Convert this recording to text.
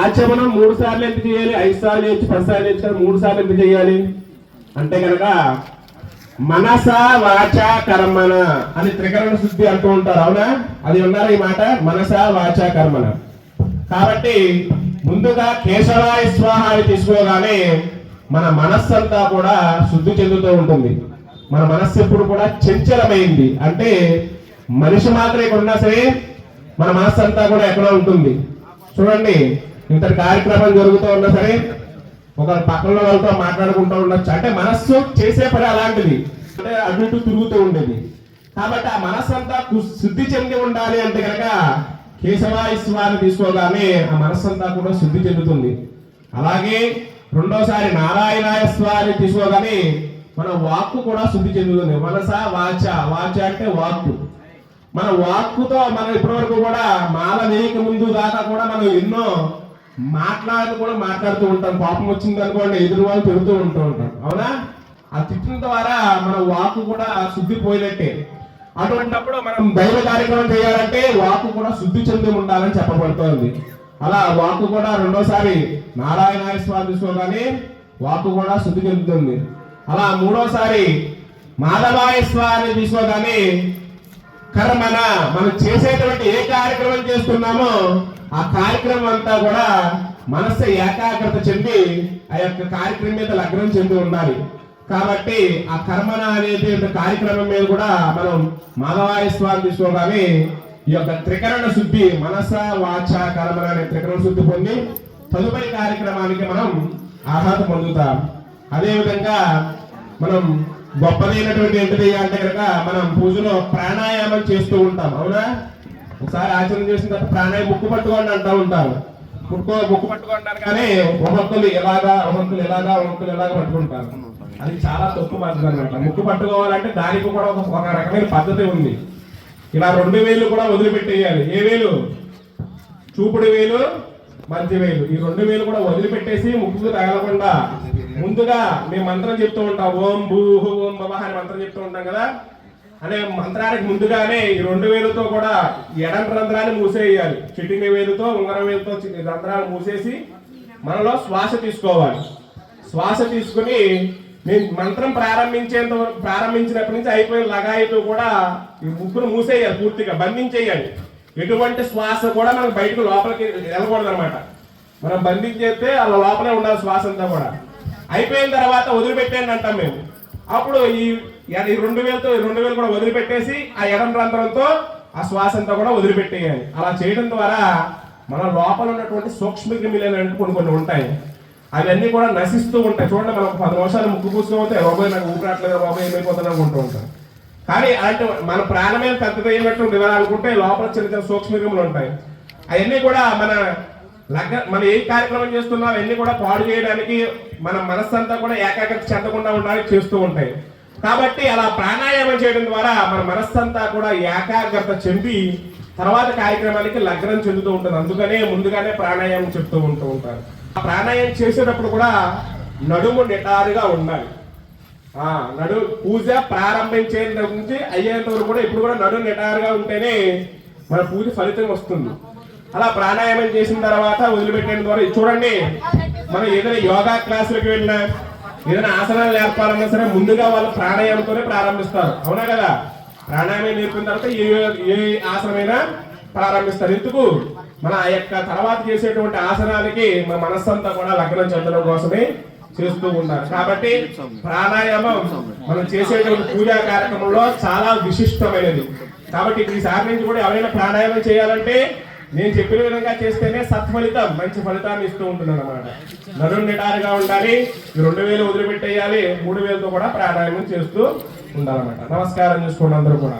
ఆచమనం మూడు సార్లు ఎంత చేయాలి? ఐదు సార్లు చేయొచ్చు పది సార్లు చేయొచ్చు కానీ మూడు సార్లు ఎంత చేయాలి? అంటే కనుక మనస వాచ కర్మన అని త్రికరణ శుద్ధి అంటూ ఉంటారు అవునా? అది ఉన్నారా ఈ మాట? మనస వాచ కర్మన కాబట్టి ముందుగా కేశవాయ స్వాహ అని తీసుకోగానే మన మనస్సు అంతా కూడా శుద్ధి చెందుతూ ఉంటుంది. మన మనస్సు ఎప్పుడు కూడా చంచలమైంది. అంటే మనిషి మాత్రం ఇక్కడ ఉన్నా సరే మన మనస్సు అంతా కూడా ఎక్కడ ఉంటుంది. చూడండి ఇంత కార్యక్రమం జరుగుతూ ఉన్నా సరే ఒక పక్కన వాళ్ళతో మాట్లాడుకుంటూ ఉండొచ్చు. అంటే మనస్సు చేసే పని అలాంటిది. అంటే అటు ఇటు తిరుగుతూ ఉండేది. కాబట్టి ఆ మనస్సు అంతా శుద్ధి చెంది ఉండాలి అంటే కనుక కేశవాయిస్వాన్ని తీసుకోగానే ఆ మనస్సు అంతా కూడా శుద్ధి చెందుతుంది. అలాగే రెండోసారి నారాయణాయ స్వామి తీసుకోగానే మన వాక్కు కూడా శుద్ధి చెందుతుంది. మనస వాచ వాచ అంటే వాక్కు. మన వాక్కుతో మనం ఇప్పటివరకు కూడా మాల వేయక ముందు దాకా కూడా మనం ఎన్నో మాట్లాడుతూ కూడా మాట్లాడుతూ ఉంటాం. కోపం వచ్చింది అనుకోండి ఎదురు వాళ్ళు తిరుగుతూ ఉంటూ ఉంటాం. అవునా? ఆ తిట్టిన ద్వారా మన వాక్కు కూడా శుద్ధి పోయినట్టే. అటువంటిప్పుడు మనం దైవ కార్యక్రమం చేయాలంటే వాక్కు కూడా శుద్ధి చెంది ఉండాలని చెప్పబడుతోంది. అలా వాక్కు కూడా రెండోసారి నారాయణ స్వామి తీసుకోగానే వాక్కు కూడా శుద్ధి చెందుతుంది. అలా మూడోసారి మాధవాయ స్వామి తీసుకోగానే కర్మన మనం చేసేటువంటి ఏ కార్యక్రమం చేస్తున్నామో ఆ కార్యక్రమం అంతా కూడా మనస్సు ఏకాగ్రత చెంది ఆ యొక్క కార్యక్రమం మీద లగ్నం చెంది ఉండాలి. కాబట్టి ఆ కర్మన అనేది కార్యక్రమం మీద కూడా మనం మాధవాయ స్వామి తీసుకోగానే ఈ యొక్క త్రికరణ శుద్ధి మనస వాచ కర్మన అనే త్రికరణ శుద్ధి పొంది తదుపరి కార్యక్రమానికి మనం ఆహ్లాదం పొందుతాం. అదేవిధంగా మనం గొప్పదైనటువంటి ఏంటిది అంటే కనుక మనం పూజలో ప్రాణాయామం చేస్తూ ఉంటాం అవునా? ఒకసారి ఆచరణ చేసిన తర్వాత ప్రాణాయామం ముక్కు పట్టుకోండి అంటూ ఉంటారు. ముక్కు ముక్కు పట్టుకుంటారు కానీ ఒక్కొక్కరు ఎలాగా ఒక్కొక్కరు ఎలాగా ఒక్కొక్కరు ఎలాగా పట్టుకుంటారు. అది చాలా తప్పు పద్ధతి అనమాట ముక్కు పట్టుకోవాలంటే దానికి కూడా ఒక ఒక రకమైన పద్ధతి ఉంది. ఇలా రెండు వేలు కూడా వదిలిపెట్టేయాలి. ఏ వేలు? చూపుడు వేలు మంచి వేలు. ఈ రెండు వేలు కూడా వదిలిపెట్టేసి ముక్కు తగలకుండా ముందుగా మేము మంత్రం చెప్తూ ఉంటాం. ఓం భూ ఓం భవ అని మంత్రం చెప్తూ ఉంటాం కదా? అనే మంత్రానికి ముందుగానే ఈ రెండు వేలుతో కూడా ఎడం రంధ్రాన్ని మూసేయాలి. చిటింగ వేలుతో ఉంగరం వేలుతో రంధ్రాలు మూసేసి మనలో శ్వాస తీసుకోవాలి. శ్వాస తీసుకుని నేను మంత్రం ప్రారంభించేంత ప్రారంభించినప్పటి నుంచి అయిపోయిన లగాయితో కూడా ఈ ముక్కును మూసేయాలి పూర్తిగా బంధించేయాలి. ఎటువంటి శ్వాస కూడా మనకు బయటకు లోపలికి వెళ్ళకూడదు అనమాట మనం బంధించేస్తే అలా లోపలే ఉండాలి శ్వాస అంతా కూడా. అయిపోయిన తర్వాత వదిలిపెట్టేయండి అంటాం మేము. అప్పుడు ఈ రెండు వేలతో ఈ రెండు వేలు కూడా వదిలిపెట్టేసి ఆ ఎడం రంధ్రంతో ఆ శ్వాసంతా కూడా వదిలిపెట్టేయాలి. అలా చేయడం ద్వారా మన లోపల ఉన్నటువంటి సూక్ష్మ క్రిమిలేనంటే కొన్ని కొన్ని ఉంటాయి. అవన్నీ కూడా నశిస్తూ ఉంటాయి. చూడండి మనం పది నిమిషాలు ముక్కు పూసుకోతే బాబాయ్ నాకు ఊపిరాట్లేదు బాబాయ్ ఏమైపోతున్నా అనుకుంటూ ఉంటాం. కానీ అలాంటి మన ప్రాణమే పెద్దదైనట్టు అనుకుంటే లోపల చిన్న చిన్న సూక్ష్మక్రిములు ఉంటాయి. అవన్నీ కూడా మన లగ్న మనం ఏ కార్యక్రమం చేస్తున్నాం అవన్నీ కూడా పాడు చేయడానికి మన మనస్సంతా కూడా ఏకాగ్రత చెందకుండా ఉండడానికి చేస్తూ ఉంటాయి. కాబట్టి అలా ప్రాణాయామం చేయడం ద్వారా మన మనస్సంతా కూడా ఏకాగ్రత చెంది తర్వాత కార్యక్రమానికి లగ్నం చెందుతూ ఉంటుంది. అందుకనే ముందుగానే ప్రాణాయామం చెప్తూ ఉంటూ ఉంటారు. ఆ ప్రాణాయామం చేసేటప్పుడు కూడా నడుము నిటారుగా ఉండాలి. ఆ నడు పూజ ప్రారంభించేంత నుంచి అయ్యేంత వరకు కూడా ఇప్పుడు కూడా నడు నిటారుగా ఉంటేనే మన పూజ ఫలితం వస్తుంది. అలా ప్రాణాయామం చేసిన తర్వాత వదిలిపెట్టేంత ద్వారా ఇది చూడండి మనం ఏదైనా యోగా క్లాసులకు వెళ్ళినా ఏదైనా ఆసనాలు నేర్పాలన్నా సరే ముందుగా వాళ్ళు ప్రాణాయామంతోనే ప్రారంభిస్తారు. అవునా కదా? ప్రాణాయామం నేర్పిన తర్వాత ఏ ఏ ఆసనమైనా ప్రారంభిస్తారు. ఎందుకు? మన ఆ యొక్క తర్వాత చేసేటువంటి ఆసనాలకి మన మనస్సంతా కూడా లగ్నం చెందడం కోసమే చేస్తూ ఉన్నారు. కాబట్టి ప్రాణాయామం మనం చేసేటువంటి పూజా కార్యక్రమంలో చాలా విశిష్టమైనది. కాబట్టి ఈసారి నుంచి కూడా ఎవరైనా ప్రాణాయామం చేయాలంటే నేను చెప్పిన విధంగా చేస్తేనే సత్ఫలితం మంచి ఫలితాన్ని ఇస్తూ ఉంటుంది అనమాట నడు నిటారుగా ఉండాలి రెండు వేలు వదిలిపెట్టేయాలి మూడు వేలతో కూడా ప్రాణాయామం చేస్తూ ఉండాలన్నమాట. నమస్కారం చేసుకోండి అందరూ కూడా.